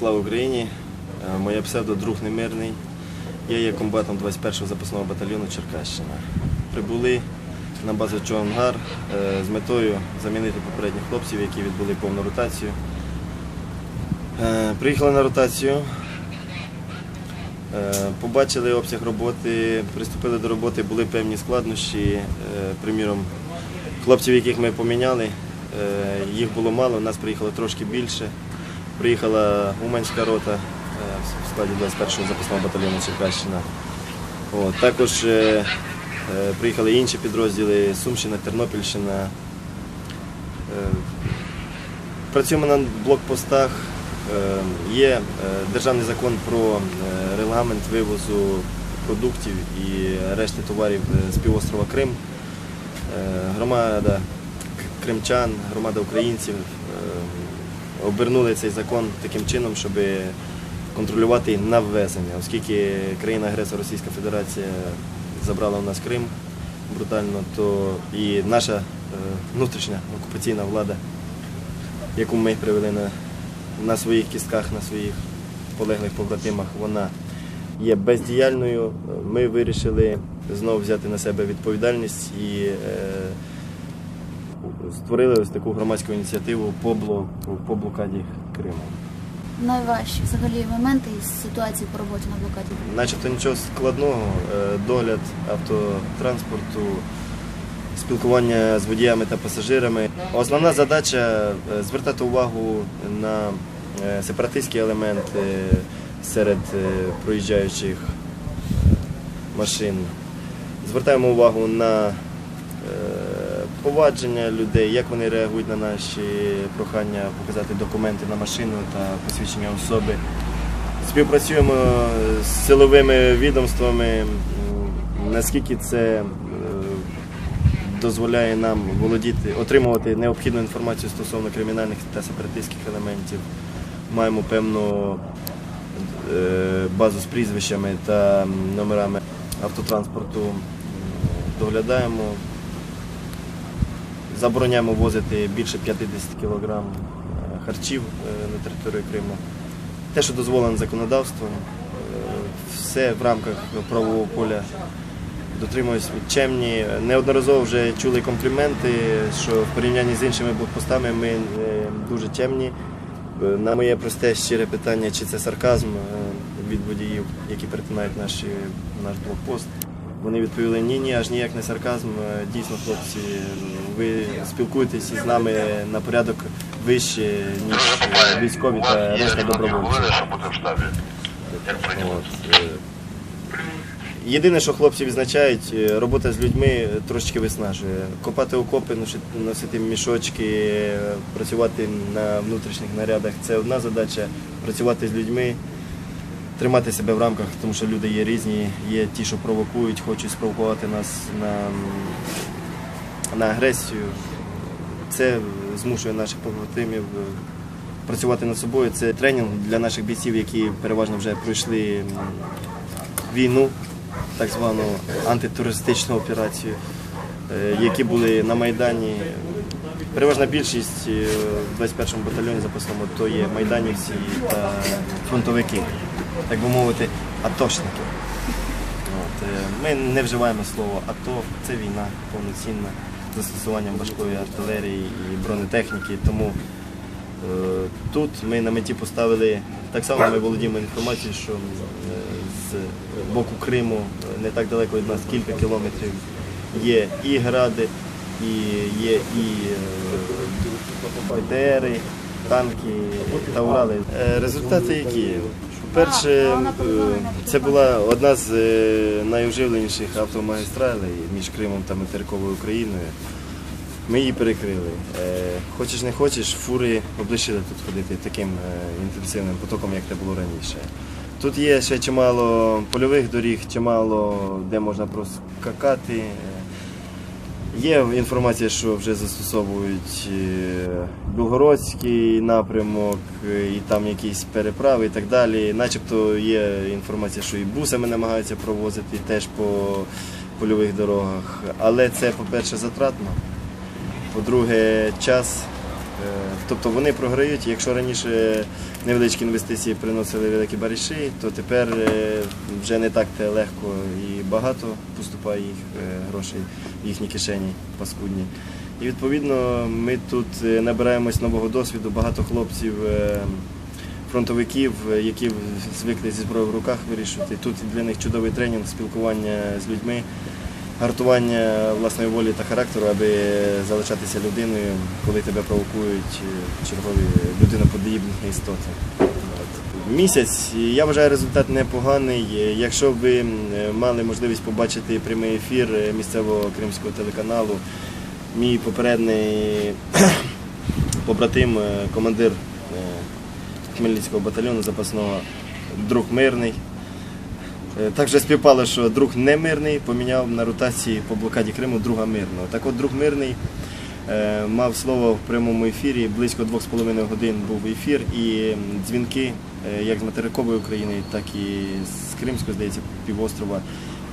Слава Україні! Е, Моє псевдо друг немирний. Я є комбатом 21-го запасного батальйону Черкащина. Прибули на базу Чонгар е, з метою замінити попередніх хлопців, які відбули повну ротацію. Е, Приїхали на ротацію, побачили обсяг роботи, приступили до роботи, були певні складнощі. Приміром, хлопців, яких ми поміняли, їх було мало, нас приїхало трошки більше. Приїхала Уманська рота е, в складі 21-го запасного батальйону Черкащина. От, також е, е, приїхали інші підрозділи Сумщина, Тернопільщина. Е, Працюємо на блокпостах. Е, Є державний закон про регламент вивозу продуктів і решти товарів з півострова Крим. Громада кримчан, громада українців обернули цей закон таким чином, щоб контролювати на ввезення, оскільки країна-агресор Російська Федерація забрала у нас Крим брутально, то і наша е, внутрішня окупаційна влада, яку ми привели на, на своїх кістках, на своїх полеглих побратимах, вона є бездіяльною. Ми вирішили знову взяти на себе відповідальність і е, створили ось таку громадську ініціативу по, по блокаді Криму. Найважчі взагалі моменти із ситуації по роботі на блокаді. Начебто нічого складного, е, догляд автотранспорту, спілкування з водіями та пасажирами. Основна задача е, звертати увагу на е, сепаратистські елементи серед проїжджаючих машин. Звертаємо увагу на повадження людей, як вони реагують на наші прохання показати документи на машину та посвідчення особи. Співпрацюємо з силовими відомствами, наскільки це е, дозволяє нам володіти, отримувати необхідну інформацію стосовно кримінальних та сепаратистських елементів. Маємо певну е, базу з прізвищами та номерами автотранспорту. Доглядаємо, забороняємо возити більше 50 кг харчів е, на територію Криму. Те, що дозволено законодавством, е, все в рамках правового поля. Дотримуюсь чемні. Неодноразово вже чули компліменти, що в порівнянні з іншими блокпостами ми е, дуже чемні. Е, На моє просте щире питання, чи це сарказм е, від водіїв, які перетинають наші, наш блокпост. Вони відповіли ні, ні, аж ніяк не сарказм. Е, Дійсно, хлопці, ви спілкуєтесь із нами на порядок вище, ніж військові та решта? От, е, Єдине, що хлопці відзначають, е, робота з людьми трошечки виснажує. Копати окопи, носити- мішочки, працювати на внутрішніх нарядах це одна задача. Працювати з людьми, тримати себе в рамках, тому що люди є різні, є ті, що провокують, хочуть спровокувати нас на, на агресію. Це змушує наших побратимів е, працювати над собою. Це тренінг для наших бійців, які переважно вже пройшли війну, так звану антитерористичну операцію, е, які були на Майдані. Переважна більшість е, в 21-му батальйоні запасному то є майданівці та фронтовики, так би мовити, атошники. От, е, Ми не вживаємо слово АТО, це війна повноцінна з застосуванням важкої артилерії і бронетехніки. Тому е, тут ми на меті поставили так само ми володіємо інформацією, що е, з боку Криму е, не так далеко від нас кілька кілометрів є і гради, і є і е, БТРи, танки та Урали. Е, Результати які? Перше, це була одна з е, найуживленіших автомагістралей між Кримом та материковою Україною. Ми її перекрили. Е, Хочеш не хочеш, фури облишили тут ходити таким е, інтенсивним потоком, як це було раніше. Тут є ще чимало польових доріг, чимало де можна проскакати. Є інформація, що вже застосовують е, Білгородський напрямок, е, і там якісь переправи і так далі. Начебто є інформація, що і бусами намагаються провозити теж по польових дорогах. Але це, по-перше, затратно. По-друге, час Тобто вони програють. Якщо раніше невеличкі інвестиції приносили великі бариші, то тепер е, вже не так легко і багато поступає їх е, грошей в їхні кишені паскудні. І відповідно ми тут е, набираємось нового досвіду. Багато хлопців, е, фронтовиків, е, які звикли зі зброєю в руках вирішувати. Тут для них чудовий тренінг, спілкування з людьми, гартування власної волі та характеру, аби залишатися людиною, коли тебе провокують е, чергові людиноподібні істоти. Місяць, я вважаю, результат непоганий. Якщо ви мали можливість побачити прямий ефір місцевого кримського телеканалу, мій попередній побратим, е, командир е, Хмельницького батальйону запасного друг мирний. Е, Так вже співпало, що друг немирний поміняв на ротації по блокаді Криму друга мирного. Так от друг мирний е, мав слово в прямому ефірі. Близько двох з половиною годин був ефір і дзвінки е, як з материкової України, так і з Кримського, здається, півострова.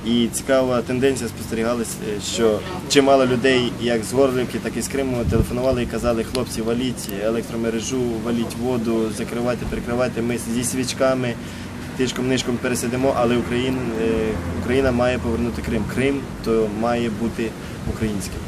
І цікава тенденція спостерігалась, е, що чимало людей, як з Горлівки, так і з Криму, телефонували і казали, хлопці, валіть електромережу, валіть воду, закривайте, перекривайте. Ми зі свічками тишком нишком пересидимо, але Україна, Україна має повернути Крим. Крим то має бути українським.